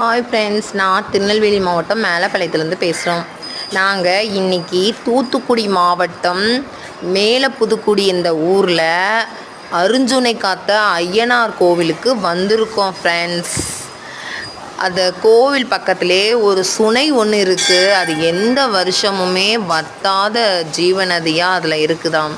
Hi friends நான் திருநெல்வேலி மாவட்டம் மேலப்பாளையத்துலேருந்து பேசுகிறோம் நாங்கள் இன்னைக்கு தூத்துக்குடி மாவட்டம் மேலப்புதுக்குடி இந்த ஊரில் அருஞ்சுனை காத்த ஐயனார் கோவிலுக்கு வந்திருக்கோம் ஃப்ரெண்ட்ஸ் அந்த கோவில் பக்கத்திலே ஒரு சுனை ஒன்று இருக்குது அது எந்த வருஷமுமே வத்தாத ஜீவநதியாக அதில் இருக்குதாம்.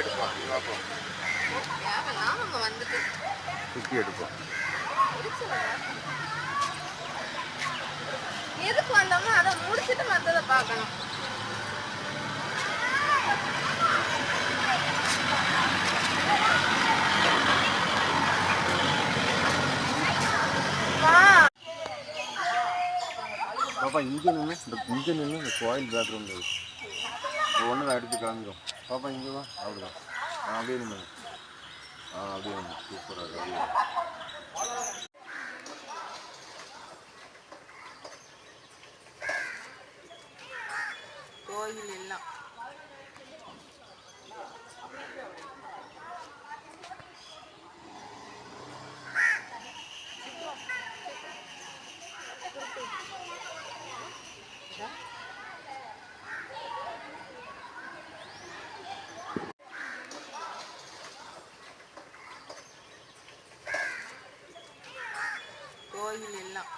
எடுப்போம். நீ பார்ப்போம் சுற்றி எடுப்போம். எதுக்கு வந்தோமோ அதை முடிச்சுட்டு மற்றதை பார்க்கணும். பாப்பா இங்கே நின்று இந்த இங்கே நின்று இந்த கோயில் பேக்ரவுண்ட் இருக்கு. ஒன்று தான் எடுத்து காமிக்கிறோம் பாப்பா இங்கே வா. அப்படிதான். ஆ அப்படியே நின்று ஆ அப்படியே நின்று சூப்பராக இருக்கு. அப்படியே கோயில் எல்லாம். கோயில் எல்லாம்.